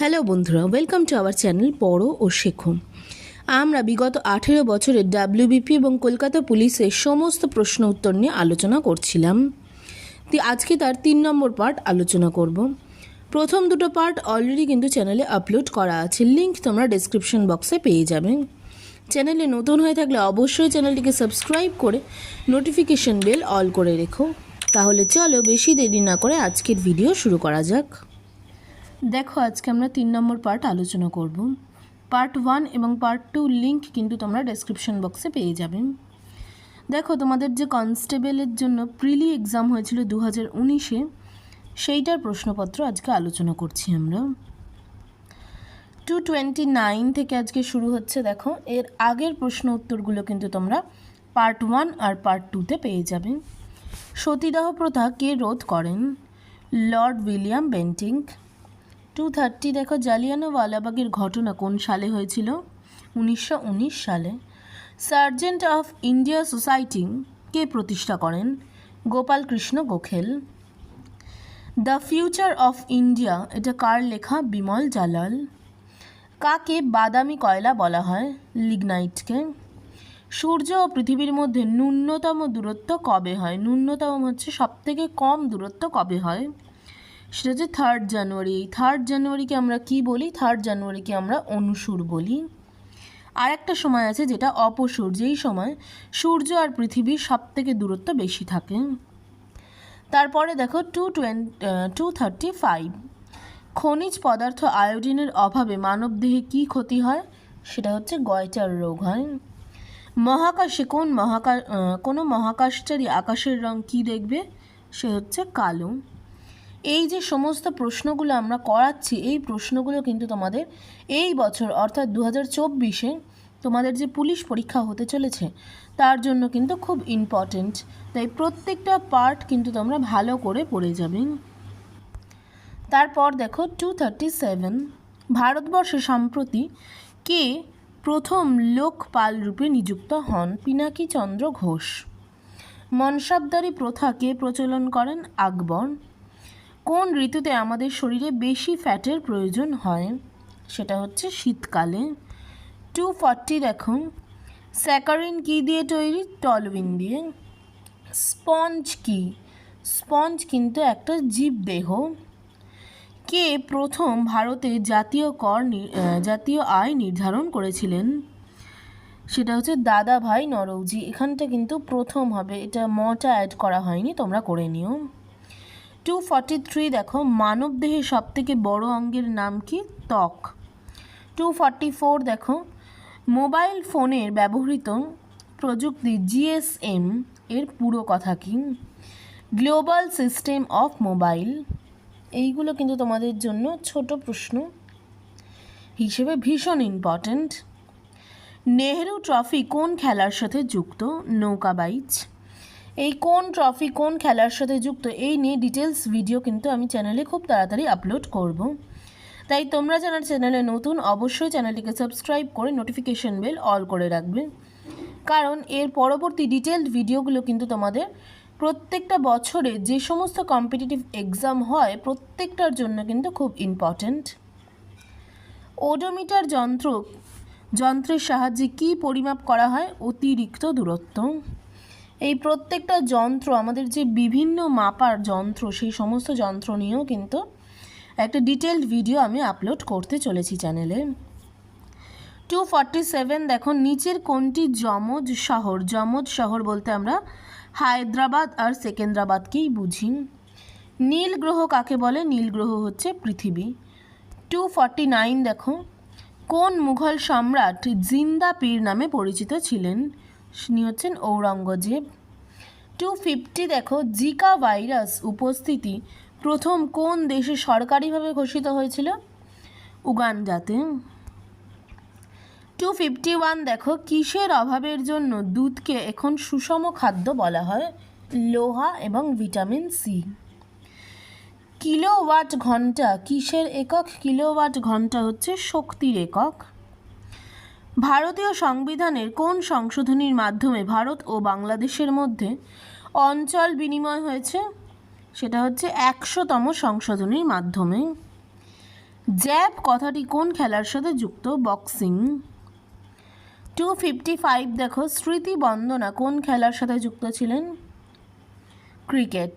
Hello বন্ধুরা welcome to our channel পড়ো ও শেখো। আমরা বিগত আঠেরো বছরের ডাব্লিউবিপি এবং কলকাতা পুলিশের সমস্ত প্রশ্ন উত্তর নিয়ে আলোচনা করছিলাম। আজকে তার তিন নম্বর পার্ট আলোচনা করব। প্রথম দুটো পার্ট অলরেডি কিন্তু চ্যানেলে আপলোড করা আছে। লিঙ্ক তোমরা ডেসক্রিপশন বক্সে পেয়ে যাবে। চ্যানেলে নতুন হয়ে থাকলে অবশ্যই চ্যানেলটিকে সাবস্ক্রাইব করে নোটিফিকেশন বেল অল করে রেখো। তাহলে চলো বেশি দেরি না করে আজকের ভিডিও শুরু করা যাক। দেখো, আজকে আমরা তিন নম্বর পার্ট আলোচনা করব। পার্ট ওয়ান এবং পার্ট টু লিঙ্ক কিন্তু তোমরা ডেসক্রিপশন বক্সে পেয়ে যাবে। দেখো, তোমাদের যে কনস্টেবলের জন্য প্রিলি এক্সাম হয়েছিল দু হাজার উনিশে, সেইটার প্রশ্নপত্র আজকে আলোচনা করছি আমরা। টু টোয়েন্টি নাইন থেকে আজকে শুরু হচ্ছে, দেখো, এর আগের প্রশ্ন উত্তরগুলো কিন্তু তোমরা পার্ট ওয়ান আর পার্ট টুতে পেয়ে যাবে। সতীদাহ প্রথা কে রোধ করেন? Lord William Bentinck two thirty দেখো জালিয়ানওয়ালাবাগের ঘটনা কোন সালে হয়েছিল? উনিশশো উনিশ সালে। সার্জেন্ট অফ ইন্ডিয়া সোসাইটি কে প্রতিষ্ঠা করেন? Gopal Krishna Gokhale. The future of India, এটা কার লেখা? বিমল জালাল। কাকে বাদামি কয়লা বলা হয়? লিগনাইটকে। সূর্য ও পৃথিবীর মধ্যে ন্যূনতম দূরত্ব কবে হয়? ন্যূনতম হচ্ছে সবথেকে কম দূরত্ব কবে হয়? সেটা হচ্ছে থার্ড জানুয়ারি এই থার্ড জানুয়ারিকে আমরা কি বলি? থার্ড জানুয়ারিকে আমরা অনুসুর বলি। আর একটা সময় আছে যেটা অপসুর, যেই সময় সূর্য আর পৃথিবীর সব থেকে দূরত্ব বেশি থাকে। তারপরে দেখো টু টু থার্টি ফাইভ খনিজ পদার্থ আয়োডিনের অভাবে মানবদেহে কী ক্ষতি হয়? সেটা হচ্ছে গয়চার রোগ হয়। মহাকাশে কোন মহাকাশ কোনো মহাকাশচারী আকাশের রং কী দেখবে? সে হচ্ছে কালো। এই যে সমস্ত প্রশ্নগুলো আমরা করাচ্ছি, এই প্রশ্নগুলো কিন্তু তোমাদের এই বছর, অর্থাৎ দু হাজার চব্বিশে তোমাদের যে পুলিশ পরীক্ষা হতে চলেছে, তার জন্য কিন্তু খুব ইম্পর্টেন্ট তাই প্রত্যেকটা পার্ট কিন্তু তোমরা ভালো করে পড়ে যাবে। তারপর দেখো টু থার্টি সেভেন ভারতবর্ষে সম্প্রতি কে প্রথম লোকপাল রূপে নিযুক্ত হন? পিনাকি চন্দ্র ঘোষ। মনসাবদারি প্রথা কে প্রচলন করেন আকবর। কোন ঋতুতে আমাদের শরীরে বেশি ফ্যাটের প্রয়োজন হয়? সেটা হচ্ছে শীতকালে। টু ফর্টি দেখো স্যাকারিন কী দিয়ে তৈরি? টলউইন দিয়ে। স্পঞ্জ কি? স্পঞ্জ কিন্তু একটা জীবদেহ কে প্রথম ভারতে জাতীয় কর জাতীয় আয় নির্ধারণ করেছিলেন? সেটা হচ্ছে দাদা ভাই নরৌজি। এখানটা কিন্তু প্রথম হবে। এটা মটা অ্যাড করা হয়নি, তোমরা করে নিও। টু ফর্টি থ্রি দেখো, মানবদেহের সবথেকে বড় অঙ্গের নাম কি? ত্বক। টু ফর্টি ফোর দেখো, মোবাইল ফোনের ব্যবহৃত প্রযুক্তি জিএসএম এর পুরো কথা কি? গ্লোবাল সিস্টেম অফ মোবাইল এইগুলো কিন্তু তোমাদের জন্য ছোট প্রশ্ন হিসেবে ভীষণ ইম্পর্ট্যান্ট নেহেরু ট্রফি কোন খেলার সাথে যুক্ত? নৌকা বাইচ। এই কোন ট্রফি কোন খেলার সাথে যুক্ত, এই নিয়ে ডিটেলস ভিডিও কিন্তু আমি চ্যানেলে খুব তাড়াতাড়ি আপলোড করব। তাই তোমরা যারা চ্যানেলে নতুন, অবশ্যই চ্যানেলটিকে সাবস্ক্রাইব করে নোটিফিকেশন বেল অল করে রাখবে। কারণ এর পরবর্তী ডিটেলড ভিডিওগুলো কিন্তু তোমাদের প্রত্যেকটা বছরে যে সমস্ত কম্পিটিটিভ এক্সাম হয়, প্রত্যেকটার জন্য কিন্তু খুব ইম্পর্ট্যান্ট ওডোমিটার যন্ত্র, যন্ত্রের সাহায্যে কী পরিমাপ করা হয়? অতিরিক্ত দূরত্ব। এই প্রত্যেকটা যন্ত্র, আমাদের যে বিভিন্ন মাপার যন্ত্র, সেই সমস্ত যন্ত্র নিয়েও কিন্তু একটা ডিটেলড ভিডিও আমি আপলোড করতে চলেছি চ্যানেলে টু ফর্টি সেভেন দেখো, নিচের কোনটি যমজ শহর? যমজ শহর বলতে আমরা হায়দ্রাবাদ আর সেকেন্দ্রাবাদকেই বুঝি। নীল গ্রহ কাকে বলে? নীল গ্রহ হচ্ছে পৃথিবী। টু ফর্টি নাইন দেখো, কোন মুঘল সম্রাট জিন্দা পীর নামে পরিচিত ছিলেন? তিনি হচ্ছেন ঔরঙ্গজেব। টু ফিফটি দেখো জিকা ভাইরাস উপস্থিতি প্রথম কোন দেশে সরকারিভাবে ঘোষিত হয়েছিল? উগান্ডাতে। টু ফিফটি ওয়ান দেখো, কিসের অভাবের জন্য দুধকে এখন সুষম খাদ্য বলা হয়? লোহা এবং ভিটামিন সি কিলোওয়াট ঘণ্টা, কিসের একক? কিলোওয়াট ঘণ্টা হচ্ছে শক্তির একক। ভারতীয় সংবিধানের কোন সংশোধনীর মাধ্যমে ভারত ও বাংলাদেশের মধ্যে অঞ্চল বিনিময় হয়েছে? সেটা হচ্ছে একশোতম সংশোধনীর মাধ্যমে। জ্যাব কথাটি কোন খেলার সাথে যুক্ত? বক্সিং। টু ফিফটি ফাইভ দেখো, স্মৃতি বন্দনা কোন খেলার সাথে যুক্ত ছিলেন? ক্রিকেট।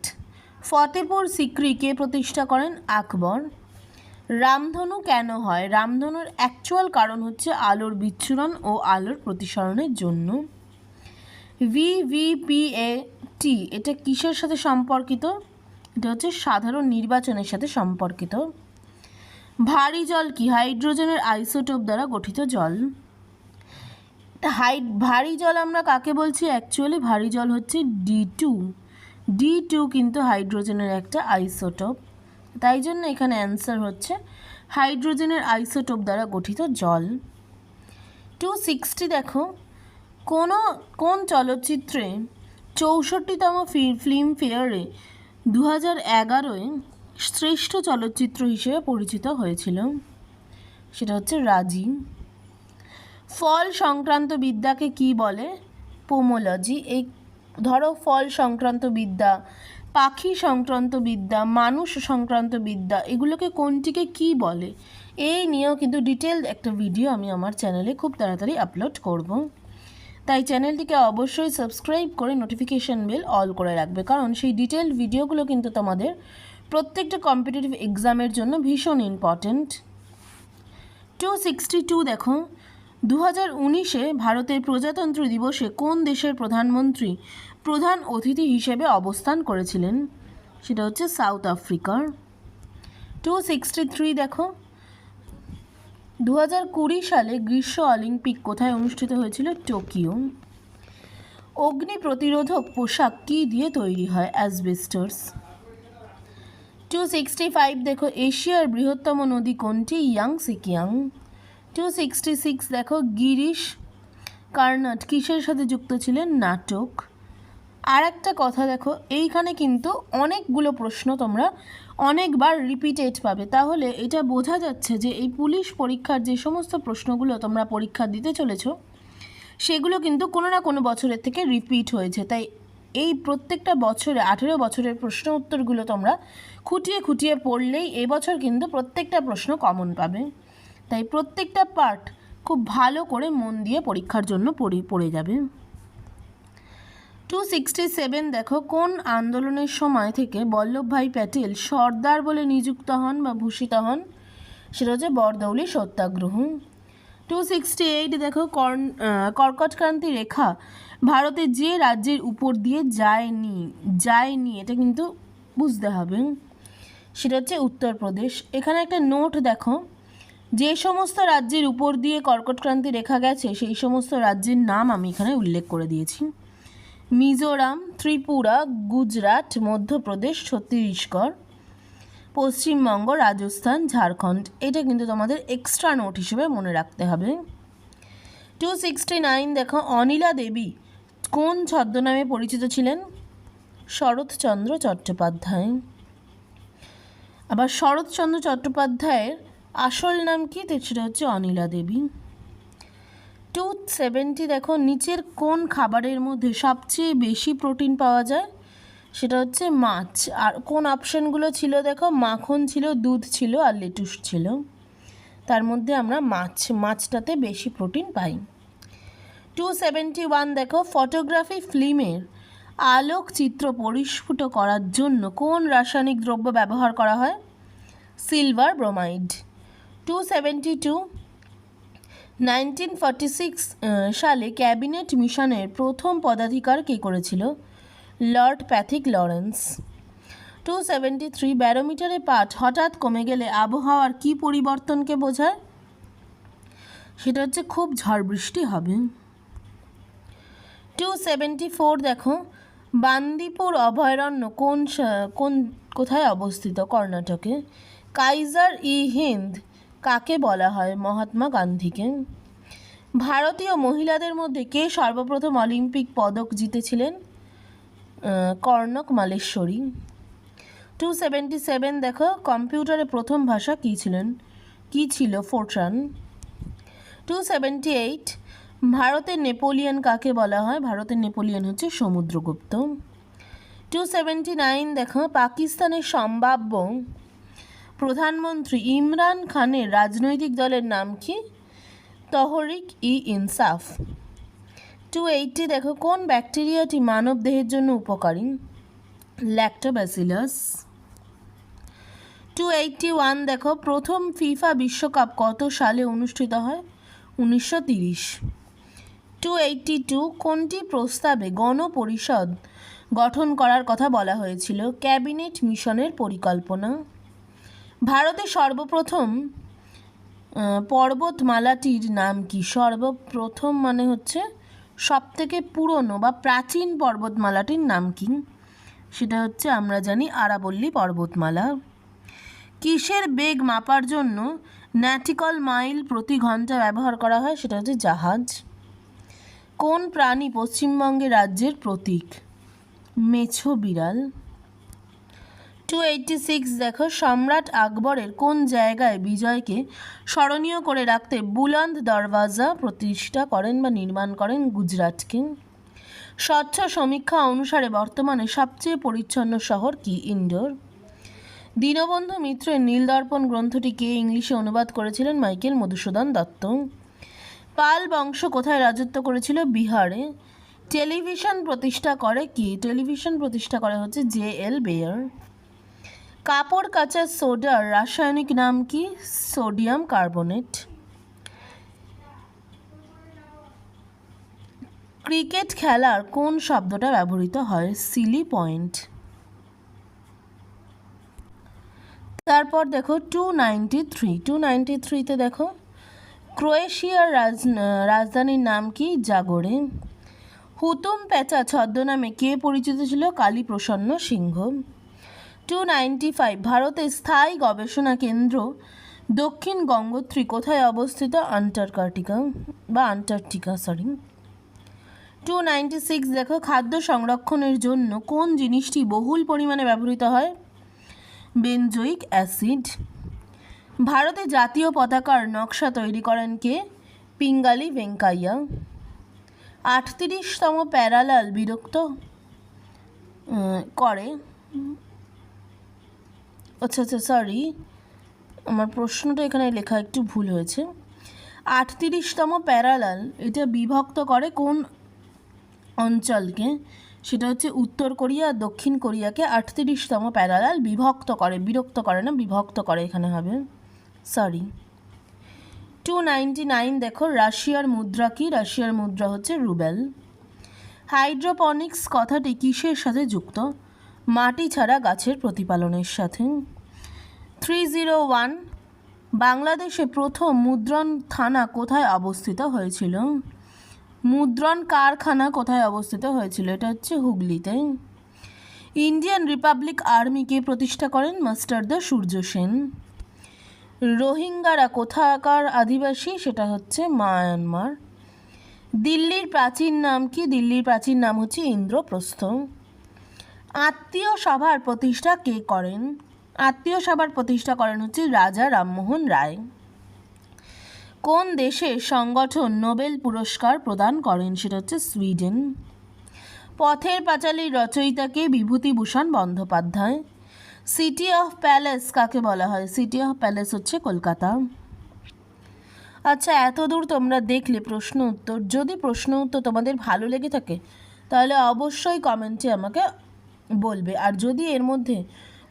ফতেপুর সিক্রিকে প্রতিষ্ঠা করেন আকবর। রামধনু কেন হয়? রামধনুর অ্যাকচুয়াল কারণ হচ্ছে আলোর বিচ্ছুরণ ও আলোর প্রতিসরণের জন্য। ভিভিপিএ টি এটা কিসের সাথে সম্পর্কিত? এটা হচ্ছে সাধারণ নির্বাচনের সাথে সম্পর্কিত। ভারী জল কি? হাইড্রোজেনের আইসোটোপ দ্বারা গঠিত জল। হাই ভারী জল আমরা কাকে বলছি? অ্যাকচুয়ালি ভারী জল হচ্ছে ডি টু ডি টু কিন্তু হাইড্রোজেনের একটা আইসোটোপ। তাই জন্য এখানে অ্যান্সার হচ্ছে হাইড্রোজেনের আইসোটোপ দ্বারা গঠিত জল। টু সিক্সটি দেখো, কোনো, কোন চলচ্চিত্রে চৌষট্টিতম ফিল্ম ফেয়ারে দু হাজার এগারোয় শ্রেষ্ঠ চলচ্চিত্র হিসেবে পরিচিত হয়েছিল? সেটা হচ্ছে রাজি। ফল সংক্রান্ত বিদ্যাকে কি বলে? পোমোলজি। এই, ধরো ফল সংক্রান্ত বিদ্যা পাখি সংক্রান্ত বিদ্যা, মানুষ সংক্রান্ত বিদ্যা, এগুলোকে কোনটিকে কি বলে? এই নিয়েও কিন্তু ডিটেলড একটা ভিডিও আমি আমার চ্যানেলে খুব তাড়াতাড়ি আপলোড করব। তাই চ্যানেলটিকে অবশ্যই সাবস্ক্রাইব করে নোটিফিকেশান বেল অল করে রাখবে, কারণ সেই ডিটেলড ভিডিওগুলো কিন্তু তোমাদের প্রত্যেকটা কম্পিটিটিভ এক্সামের জন্য ভীষণ ইম্পর্ট্যান্ট টু সিক্সটি টু দেখো দু হাজার উনিশে ভারতের প্রজাতন্ত্র দিবসে কোন দেশের প্রধানমন্ত্রী প্রধান অতিথি হিসেবে অবস্থান করেছিলেন? সেটা হচ্ছে সাউথ আফ্রিকার। টু সিক্সটি থ্রি দেখো। দু হাজার কুড়ি সালে গ্রীষ্ম অলিম্পিক কোথায় অনুষ্ঠিত হয়েছিল? টোকিও। অগ্নি প্রতিরোধক পোশাক কী দিয়ে তৈরি হয়? অ্যাসবেস্টার্স। টু সিক্সটি ফাইভ দেখো, এশিয়ার বৃহত্তম নদী কোনটি? Young Sikiang. Two sixty six দেখো, গিরিশ কার্নাট, কিসের সাথে যুক্ত ছিলেন? নাটক। আর একটা কথা দেখো, এইখানে কিন্তু অনেকগুলো প্রশ্ন তোমরা অনেকবার রিপিটেড পাবে। তাহলে এটা বোঝা যাচ্ছে যে এই পুলিশ পরীক্ষার যে সমস্ত প্রশ্নগুলো তোমরা পরীক্ষা দিতে চলেছো, সেগুলো কিন্তু কোনো না কোনো বছরের থেকে রিপিট হয়েছে। তাই এই প্রত্যেকটা বছরে, আঠেরো বছরের প্রশ্ন উত্তরগুলো তোমরা খুঁটিয়ে খুঁটিয়ে পড়লেই এবছর কিন্তু প্রত্যেকটা প্রশ্ন কমন পাবে। তাই প্রত্যেকটা পার্ট খুব ভালো করে মন দিয়ে পরীক্ষার জন্য পড়ে পড়ে যাবে। টু সিক্সটি সেভেন দেখো, কোন আন্দোলনের সময় থেকে বল্লভভাই প্যাটেল সর্দার বলে নিযুক্ত হন বা ভূষিত হন, সেটা হচ্ছে Bardoli Satyagraha. Two sixty eight দেখো কর্ন কর্কটক্রান্তি রেখা ভারতে যে রাজ্যের উপর দিয়ে যায়নি যায়নি, এটা কিন্তু বুঝতে হবে। সেটা হচ্ছে উত্তরপ্রদেশ। এখানে একটা নোট দেখো। যে সমস্ত রাজ্যের উপর দিয়ে কর্কটক্রান্তি রেখা গেছে, সেই সমস্ত রাজ্যের নাম আমি এখানে উল্লেখ করে দিয়েছি। মিজোরাম, ত্রিপুরা, গুজরাট, মধ্যপ্রদেশ, ছত্তিশগড়, পশ্চিমবঙ্গ, রাজস্থান, ঝাড়খণ্ড। এটা কিন্তু তোমাদের এক্সট্রা নোট হিসেবে মনে রাখতে হবে। টু সিক্সটি নাইন দেখো, অনিলা দেবী কোন ছদ্মনামে পরিচিত ছিলেন? শরৎচন্দ্র চট্টোপাধ্যায়। আবার শরৎচন্দ্র চট্টোপাধ্যায়ের আসল নাম কি? তো সেটা হচ্ছে অনিলা দেবী। টু সেভেন্টি দেখো, নিচের কোন খাবারের মধ্যে সবচেয়ে বেশি প্রোটিন পাওয়া যায়? সেটা হচ্ছে মাছ। আর কোন অপশানগুলো ছিল দেখো? মাখন ছিল, দুধ ছিল আর লেটুস ছিল। তার মধ্যে আমরা মাছ, মাছটাতে বেশি প্রোটিন পাই। টু সেভেন্টি ওয়ান দেখো ফটোগ্রাফি ফিল্মের আলোকচিত্র পরিস্ফুট করার জন্য কোন রাসায়নিক দ্রব্য ব্যবহার করা হয়? Silver bromide two seventy two nineteen forty six সালে ক্যাবিনেট মিশনের প্রথম পদাধিকার কে করেছিল? Lord Pethick Lawrence. Two seventy three ব্যারোমিটারে পাঠ হঠাৎ কমে গেলে আবহাওয়ার কী পরিবর্তনকে বোঝায়? সেটা হচ্ছে খুব ঝড় বৃষ্টি হবে। টু সেভেন্টি ফোর দেখো, বান্দিপুর অভয়ারণ্য কোন কোন, কোথায় অবস্থিত কর্ণাটকে? কাইজার ই হিন্দ কাকে বলা হয় মহাত্মা গান্ধীকে? ভারতীয় মহিলাদের মধ্যে কে সর্বপ্রথম অলিম্পিক পদক জিতেছিলেন? Karnam Malleswari. Two seventy seven দেখো, কম্পিউটারে প্রথম ভাষা কী ছিলেন? কী ছিল ফোরট্রান? টু সেভেন্টি এইট ভারতের নেপোলিয়ন কাকে বলা হয়? ভারতের নেপোলিয়ন হচ্ছে সমুদ্রগুপ্ত। টু সেভেন্টি নাইন দেখো, পাকিস্তানের সম্ভাব্য প্রধানমন্ত্রী ইমরান খানের রাজনৈতিক দলের নাম কি? তহরিক ই ইনসাফ। টু এইটটি দেখো, কোন ব্যাকটেরিয়াটি মানব দেহের জন্য উপকারী? ল্যাক্টোব্যাসিলাস টু এইটটি ওয়ান দেখো, প্রথম ফিফা বিশ্বকাপ কত সালে অনুষ্ঠিত হয়? উনিশশো তিরিশ। টু এইটটি টু, কোনটি প্রস্তাবে গণপরিষদ গঠন করার কথা বলা হয়েছিল? ক্যাবিনেট মিশনের পরিকল্পনা। ভারতে সর্বপ্রথম পর্বতমালাটির নাম কি? সর্বপ্রথম মানে হচ্ছে সব থেকে পুরনো বা প্রাচীন পর্বতমালাটির নাম কি? সেটা হচ্ছে আমরা জানি আরাবল্লী পর্বতমালা। কিসের বেগ মাপার জন্য ন্যাটিকল মাইল প্রতি ঘণ্টা ব্যবহার করা হয় সেটা হচ্ছে জাহাজ। কোন প্রাণী পশ্চিমবঙ্গে রাজ্যের প্রতীক? মেছো বিড়াল। টু সিক্স দেখো, সম্রাট আকবরের কোন জায়গায় বিজয়কে স্মরণীয় করে রাখতে বুলন্দ দরওয়াজা প্রতিষ্ঠা করেন বা নির্মাণ করেন গুজরাটকে? স্বচ্ছ সমীক্ষা অনুসারে বর্তমানে সবচেয়ে পরিচ্ছন্ন শহর কি ইন্ডোর দীনবন্ধু মিত্রের নীলদর্পণ গ্রন্থটি কে ইংলিশে অনুবাদ করেছিলেন মাইকেল মধুসূদন দত্ত? পাল বংশ কোথায় রাজত্ব করেছিল? বিহারে। টেলিভিশন প্রতিষ্ঠা করে কি? টেলিভিশন প্রতিষ্ঠা করে হচ্ছে জে এল বেয়ার। কাপড় কাচা সোডার রাসায়নিক নাম কি? Sodium carbonate. ক্রিকেট খেলার কোন শব্দটা ব্যবহৃত হয়? Silly point. তারপর দেখো টু নাইনটি থ্রি। টু থ্রিতে দেখো, ক্রোয়েশিয়ার রাজ, রাজধানীর নাম কি? জাগরে। হুতুম প্যাচা ছদ্মনামে কে পরিচিত ছিল? কালী প্রসন্ন সিংহ। টু নাইনটি ফাইভ ভারতের স্থায়ী গবেষণা কেন্দ্র, দক্ষিণ গঙ্গোত্রী, কোথায় অবস্থিত? আন্টার্কটিকা বা Antarctica sorry two ninety six দেখো, খাদ্য সংরক্ষণের জন্য কোন জিনিসটি বহুল পরিমাণে ব্যবহৃত হয়? Benzoic acid. ভারতে জাতীয় পতাকার নকশা তৈরি করেন কে? পিঙ্গালি ভেঙ্কাইয়া। আটত্রিশতম প্যারালাল বিরক্ত করে। আচ্ছা আচ্ছা সরি আমার প্রশ্নটা এখানে লেখা একটু ভুল হয়েছে। আটত্রিশতম প্যারালাল, এটা বিভক্ত করে কোন অঞ্চলকে? সেটা হচ্ছে উত্তর কোরিয়া আর দক্ষিণ কোরিয়াকে আটত্রিশতম প্যারালাল বিভক্ত করে, বিরক্ত করে না, বিভক্ত করে এখানে হবে। সরি টু নাইনটি নাইন দেখো, রাশিয়ার মুদ্রা কি? রাশিয়ার মুদ্রা হচ্ছে রুবেল। হাইড্রোপনিক্স কথাটি কিসের সাথে যুক্ত? মাটি ছাড়া গাছের প্রতিপালনের সাথে। থ্রি জিরো ওয়ান বাংলাদেশে প্রথম মুদ্রণ থানা কোথায় অবস্থিত হয়েছিল? মুদ্রণ কারখানা কোথায় অবস্থিত হয়েছিল? এটা হচ্ছে হুগলিতে। ইন্ডিয়ান রিপাবলিক আর্মিকে প্রতিষ্ঠা করেন মাস্টার দ্য সূর্য সেন। রোহিঙ্গারা কোথাকার আদিবাসী? সেটা হচ্ছে মায়ানমার। দিল্লির প্রাচীন নাম কি? দিল্লির প্রাচীন নাম হচ্ছে ইন্দ্রপ্রস্থ। আত্মীয় সভার প্রতিষ্ঠা কে করেন? আত্মীয় সভার প্রতিষ্ঠা করেন হচ্ছে রাজা রামমোহন রায়। কোন দেশের সংগঠন নোবেল পুরস্কার প্রদান করেন সেটা হচ্ছে সুইডেন। পথের পাঁচালীর রচয়িতাকে Bibhutibhushan Bandyopadhyay. City of palace কাকে বলা হয়? সিটি অফ প্যালেস হচ্ছে কলকাতা। আচ্ছা এত দূর তোমরা দেখলে প্রশ্ন উত্তর। যদি প্রশ্ন উত্তর তোমাদের ভালো লেগে থাকে, তাহলে অবশ্যই কমেন্টে আমাকে বলবে। আর যদি এর মধ্যে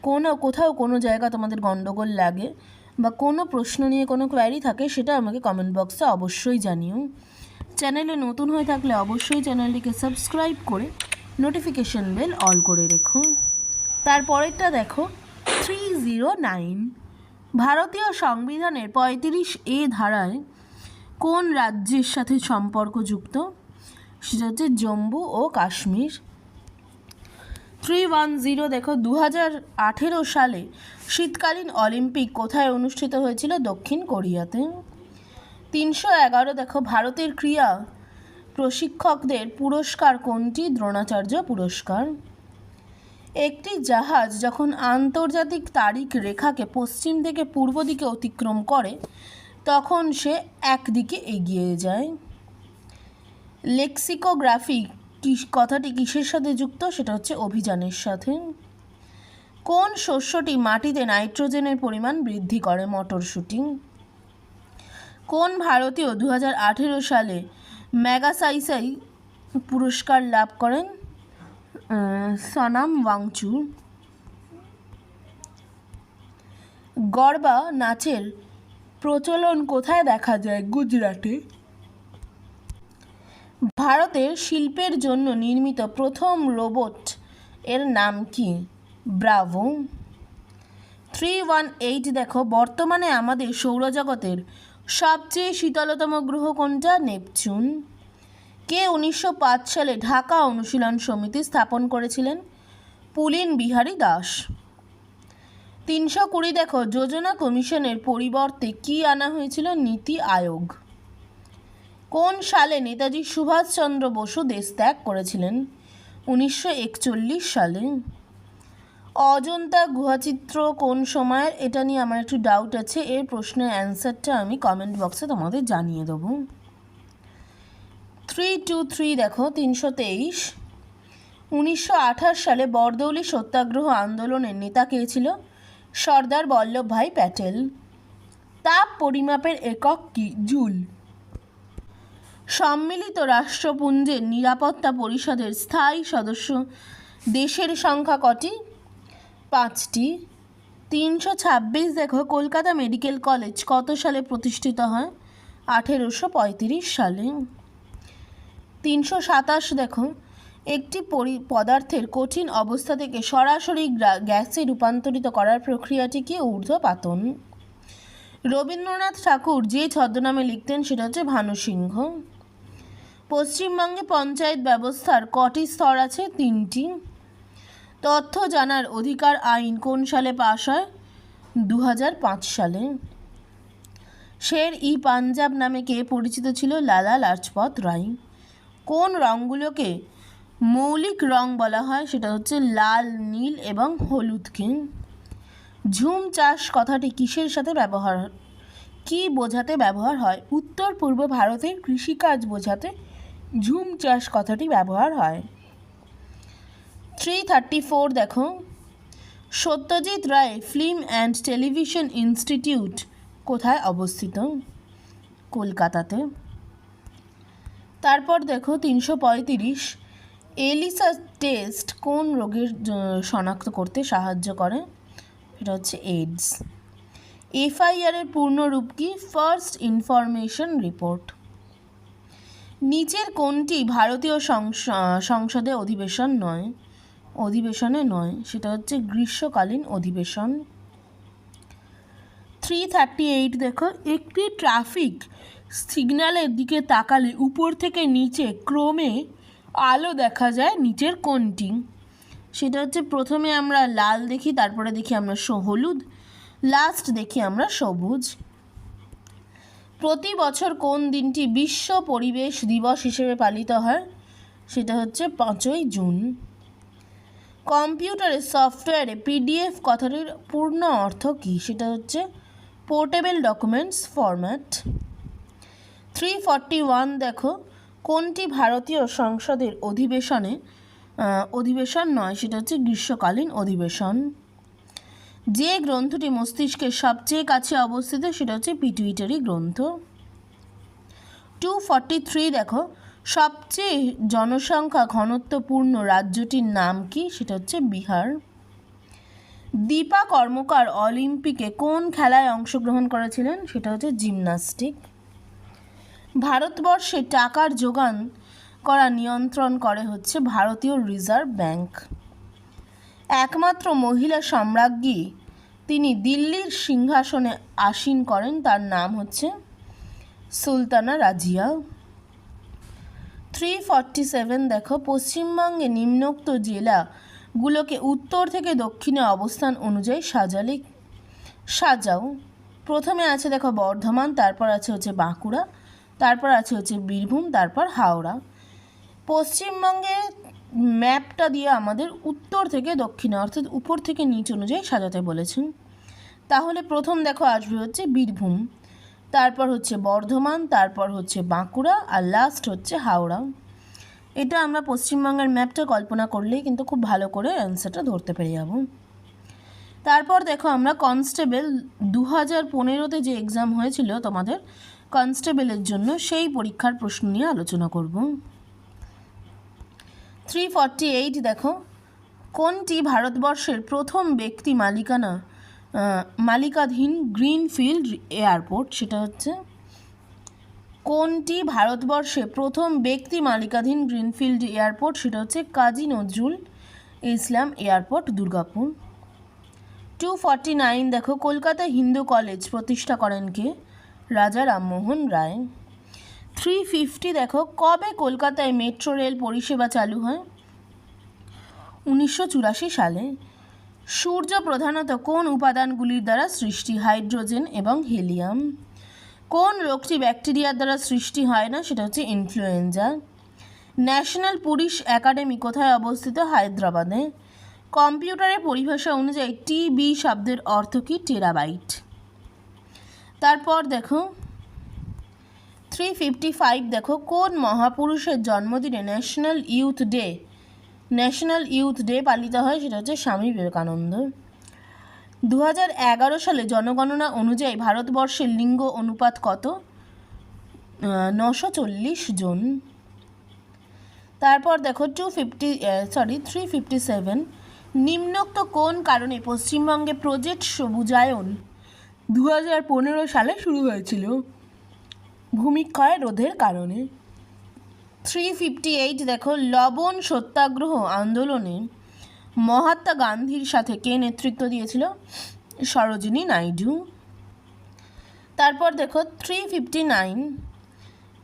কোনো, কোথাও কোনো জায়গা তোমাদের গণ্ডগোল লাগে বা কোনো প্রশ্ন নিয়ে কোনো কোয়ারি থাকে, সেটা আমাকে কমেন্ট বক্সে অবশ্যই জানিও। চ্যানেলে নতুন হয়ে থাকলে অবশ্যই চ্যানেলটিকে সাবস্ক্রাইব করে নোটিফিকেশন বেল অল করে রেখো। তারপরেরটা দেখো থ্রি জিরো নাইন ভারতীয় সংবিধানের পঁয়ত্রিশ এ ধারায় কোন রাজ্যের সাথে সম্পর্কযুক্ত? সেটা হচ্ছে জম্মু ও কাশ্মীর। থ্রি ওয়ান জিরো দেখো দু হাজার আঠেরো সালে শীতকালীন অলিম্পিক কোথায় অনুষ্ঠিত হয়েছিল? দক্ষিণ কোরিয়াতে। তিনশো এগারো, দেখো, ভারতের ক্রীড়া প্রশিক্ষকদের পুরস্কার কোনটি? দ্রোণাচার্য পুরস্কার। একটি জাহাজ যখন আন্তর্জাতিক তারিখ রেখাকে পশ্চিম থেকে পূর্ব দিকে অতিক্রম করে, তখন সে একদিকে এগিয়ে যায়। লেক্সিকোগ্রাফি কথাটি কিসের সাথে যুক্ত? সেটা হচ্ছে অভিযানের সাথে। কোন শস্যটি মাটিতে নাইট্রোজেনের পরিমাণ বৃদ্ধি করে? মটরশুঁটি কোন ভারতীয় দু সালে ম্যাগাসাইসাই পুরস্কার লাভ করেন? সনাম ওয়াংচু। গরবা নাচের প্রচলন কোথায় দেখা যায়? গুজরাটে। ভারতের শিল্পের জন্য নির্মিত প্রথম রোবট এর নাম কি? ব্রাভো। থ্রি ওয়ান এইট দেখো, বর্তমানে আমাদের সৌরজগতের সবচেয়ে শীতলতম গ্রহ কোনটা? নেপচুন। কে উনিশশো পাঁচ সালে ঢাকা অনুশীলন সমিতি স্থাপন করেছিলেন? পুলিন বিহারী দাস। তিনশো কুড়ি দেখো, যোজনা কমিশনের পরিবর্তে কি আনা হয়েছিল? নীতি আয়োগ। কোন সালে নেতাজি সুভাষচন্দ্র বসু দেশ ত্যাগ করেছিলেন? উনিশশো একচল্লিশ সালে। অজন্তা গুহাচিত্র কোন সময়ের? এটা নিয়ে আমার একটু ডাউট আছে। এর প্রশ্নের অ্যান্সারটা আমি কমেন্ট বক্সে তোমাদের জানিয়ে দেবো। থ্রি টু থ্রি দেখো, তিনশো তেইশ। উনিশশো সালে বরদৌলি সত্যাগ্রহ আন্দোলনের নেতা কে ছিল? সর্দার বল্লভভাই প্যাটেল। তাপ পরিমাপের একক কি? জুল। সম্মিলিত রাষ্ট্রপুঞ্জের নিরাপত্তা পরিষদের স্থায়ী সদস্য। দেশের সংখ্যা কটি? পাঁচটি। তিনশো ছাব্বিশ দেখো, কলকাতা মেডিকেল কলেজ কত সালে প্রতিষ্ঠিত হয়? আঠেরোশো পঁয়ত্রিশ সালে। তিনশো সাতাশ দেখো, একটি পরি পদার্থের কঠিন অবস্থা থেকে সরাসরি গ্যাসে রূপান্তরিত করার প্রক্রিয়াটি কি ঊর্ধ্বপাতন। রবীন্দ্রনাথ ঠাকুর যে ছদ্মনামে লিখতেন সেটা হচ্ছে ভানু সিংহ। পশ্চিমবঙ্গে পঞ্চায়েত ব্যবস্থার কটি স্তর আছে? তিনটি। তথ্য জানার অধিকার আইন কোন সালে পাশ হয়? দু হাজার পাঁচ সালে। শের ই পাঞ্জাব নামে কে পরিচিত ছিল? লালা লাজপত রায়। কোন রঙগুলোকে মৌলিক রং বলা হয়? সেটা হচ্ছে লাল, নীল এবং হলুদকে। ঝুম চাষ কথাটি কিসের সাথে ব্যবহার কি বোঝাতে ব্যবহার হয়? উত্তর পূর্ব ভারতের কৃষিকাজ বোঝাতে ঝুম চাষ কথাটি ব্যবহার হয়। থ্রি থার্টি ফোর দেখো। Satyajit Ray film and television institute কোথায় অবস্থিত? কলকাতাতে। তারপর দেখো তিনশো পঁয়ত্রিশ। এলিসা টেস্ট কোন রোগের শনাক্ত করতে সাহায্য করে? সেটা হচ্ছে এইডস এফআইআরের পূর্ণরূপ কি? ফার্স্ট ইনফরমেশন রিপোর্ট নিচের কোনটি ভারতীয় সংস- সংসদে অধিবেশন নয়? অধিবেশনে নয়, সেটা হচ্ছে গ্রীষ্মকালীন অধিবেশন। থ্রি থার্টি এইট দেখো, একটি ট্রাফিক সিগন্যালের দিকে তাকালে উপর থেকে নিচে ক্রমে আলো দেখা যায় নিচের কোনটি? সেটা হচ্ছে প্রথমে আমরা লাল দেখি, তারপরে দেখি আমরা হলুদ। লাস্ট দেখি আমরা, সবুজ। প্রতি বছর কোন দিনটি বিশ্ব পরিবেশ দিবস হিসেবে পালিত হয়? সেটা হচ্ছে পাঁচই জুন। কম্পিউটারের সফটওয়্যারে, পিডিএফ কথাটির পূর্ণ অর্থ কী? সেটা হচ্ছে portable documents format. Three forty one দেখো, কোনটি ভারতীয় সংসদের অধিবেশনে অধিবেশন নয়, সেটা হচ্ছে গ্রীষ্মকালীন অধিবেশন। যে গ্রন্থটি মস্তিষ্কের সবচেয়ে কাছে অবস্থিত সেটা হচ্ছে পিটুইটারি গ্রন্থ। টু ফর্টি থ্রি দেখো, সবচেয়ে জনসংখ্যা ঘনত্বপূর্ণ রাজ্যটির নাম কি? সেটা হচ্ছে বিহার। দীপা কর্মকার অলিম্পিকে কোন খেলায় অংশগ্রহণ করেছিলেন? সেটা হচ্ছে জিমনাস্টিক ভারতবর্ষে টাকার যোগান করা নিয়ন্ত্রণ করে হচ্ছে ভারতীয় রিজার্ভ ব্যাংক। একমাত্র মহিলা সম্রাজ্ঞী। তিনি দিল্লির সিংহাসনে আসীন করেন, তার নাম হচ্ছে Sultana Razia. Three forty seven দেখো, পশ্চিমবঙ্গে নিম্নোক্ত জেলাগুলোকে উত্তর থেকে দক্ষিণে অবস্থান অনুযায়ী সাজালে সাজাও। প্রথমে আছে দেখো বর্ধমান, তারপর আছে হচ্ছে বাঁকুড়া, তারপর আছে হচ্ছে বীরভূম, তারপর হাওড়া। পশ্চিমবঙ্গে ম্যাপটা দিয়ে আমাদের উত্তর থেকে দক্ষিণে, অর্থাৎ উপর থেকে নিচ অনুযায়ী সাজাতে বলেছেন। তাহলে প্রথম দেখো আসবে হচ্ছে বীরভূম, তারপর হচ্ছে বর্ধমান, তারপর হচ্ছে বাঁকুড়া, আর লাস্ট হচ্ছে হাওড়া। এটা আমরা পশ্চিমবঙ্গের ম্যাপটা কল্পনা করলেই কিন্তু খুব ভালো করে অ্যান্সারটা ধরতে পেরে যাব। তারপর দেখো আমরা কনস্টেবল দু হাজার পনেরোতে যে এক্সাম হয়েছিল তোমাদের কনস্টেবলের জন্য সেই পরীক্ষার প্রশ্ন নিয়ে আলোচনা করব। থ্রি ফর্টি এইট দেখো। কোনটি ভারতবর্ষের প্রথম ব্যক্তি মালিকানা মালিকাধীন গ্রিনফিল্ড এয়ারপোর্ট? সেটা হচ্ছে, কোনটি ভারতবর্ষে প্রথম ব্যক্তি মালিকাধীন গ্রিনফিল্ড এয়ারপোর্ট? সেটা হচ্ছে Kazi Nazrul Islam airport, Durgapur. Two forty nine দেখো, কলকাতা হিন্দু কলেজ প্রতিষ্ঠা করেন কে? রাজা রামমোহন রায়। থ্রি ফিফটি দেখো, কবে কলকাতায় মেট্রো রেল পরিষেবা চালু হয়? উনিশশো চুরাশি সালে। সূর্য প্রধানত কোন উপাদানগুলির দ্বারা সৃষ্টি? হাইড্রোজেন এবং হিলিয়াম। কোন রোগটি ব্যাকটেরিয়ার দ্বারা সৃষ্টি হয় না? সেটা হচ্ছে ইনফ্লুয়েঞ্জা। ন্যাশনাল পুলিশ একাডেমি কোথায় অবস্থিত? হায়দ্রাবাদে। কম্পিউটারের পরিভাষা অনুযায়ী টিবি শব্দের অর্থ কী? টেরাবাইট। তারপর দেখো থ্রি ফিফটি ফাইভ দেখো, কোন মহাপুরুষের জন্মদিনে national youth day national youth day পালিত হয় সেটা হচ্ছে স্বামী বিবেকানন্দ। দু এগারো সালে জনগণনা অনুযায়ী ভারতবর্ষের লিঙ্গ অনুপাত কত? নশো চল্লিশ জন। তারপর দেখো two fifty sorry three fifty seven নিম্নোক্ত কোন কারণে পশ্চিমবঙ্গে প্রজেক্ট সবুজায়ন দু হাজার পনেরো সালে শুরু হয়েছিল? ভূমিক্ষয় রোধের কারণে। থ্রি ফিফটি এইট দেখো, লবণ সত্যাগ্রহ আন্দোলনে মহাত্মা গান্ধীর সাথে কে নেতৃত্ব দিয়েছিল? সরোজিনী নাইডু। তারপর দেখো থ্রি ফিফটি নাইন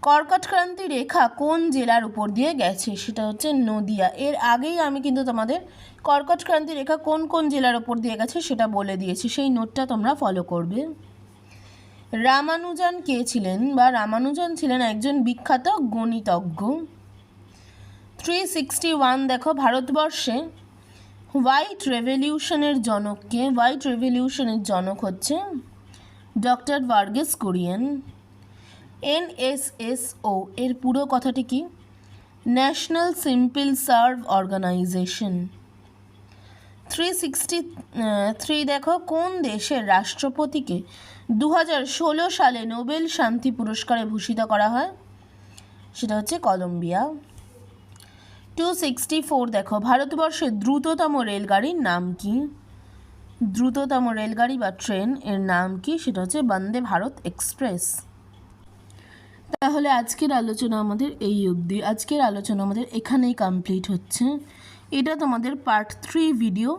কর্কটক্রান্তি রেখা কোন জেলার উপর দিয়ে গেছে? সেটা হচ্ছে নদিয়া। এর আগেই আমি কিন্তু তোমাদের কর্কটক্রান্তি রেখা কোন কোন জেলার উপর দিয়ে গেছে সেটা বলে দিয়েছি। সেই নোটটা তোমরা ফলো করবে। রামানুজন কে ছিলেন বা রামানুজন ছিলেন একজন বিখ্যাত গণিতজ্ঞ। থ্রি সিক্সটি ওয়ান দেখো ভারতবর্ষে। হোয়াইট রেভলিউশনের জনককে হোয়াইট রেভলিউশনের জনক হচ্ছে ডক্টর ভার্গেস কুরিয়েন এনএসএসও এর পুরো কথাটি কি? National sample survey organisation three sixty three দেখো কোন দেশের রাষ্ট্রপতিকে দু হাজার ষোলো সালে নোবেল শান্তি পুরস্কারে ভূষিত করা হয়। সেটা হচ্ছে কলম্বিয়া। টু সিক্সটি ফোর, দেখো, ভারতবর্ষের দ্রুততম রেলগাড়ির নাম কি? দ্রুততম রেলগাড়ি বা ট্রেন এর নাম কি? সেটা হচ্ছে বন্দে ভারত এক্সপ্রেস। তাহলে আজকের আলোচনা আমাদের এই অবধি। আজকের আলোচনা আমাদের এখানেই কমপ্লিট হচ্ছে। এটা তোমাদের পার্ট থ্রি ভিডিও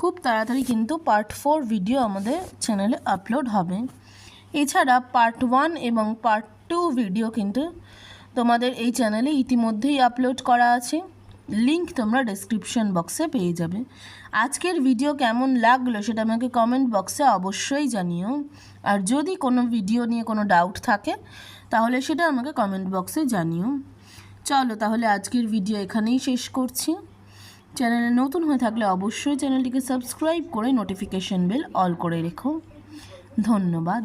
খুব তাড়াতাড়ি কিন্তু পার্ট ফোর ভিডিও আমাদের চ্যানেলে আপলোড হবে। এছাড়া পার্ট ওয়ান এবং পার্ট টু ভিডিও কিন্তু তোমাদের এই চ্যানেলে ইতিমধ্যেই আপলোড করা আছে। লিংক তোমরা ডেসক্রিপশন বক্সে পেয়ে যাবে। আজকের ভিডিও কেমন লাগল সেটা আমাকে কমেন্ট বক্সে অবশ্যই জানিও। আর যদি কোনো ভিডিও নিয়ে কোনো ডাউট থাকে, তাহলে সেটা আমাকে কমেন্ট বক্সে জানিও। চলো তাহলে আজকের ভিডিও এখানেই শেষ করছি। চ্যানেলে নতুন হয়ে থাকলে অবশ্যই চ্যানেলটিকে সাবস্ক্রাইব করে নোটিফিকেশন বেল অল করে রেখো। ধন্যবাদ।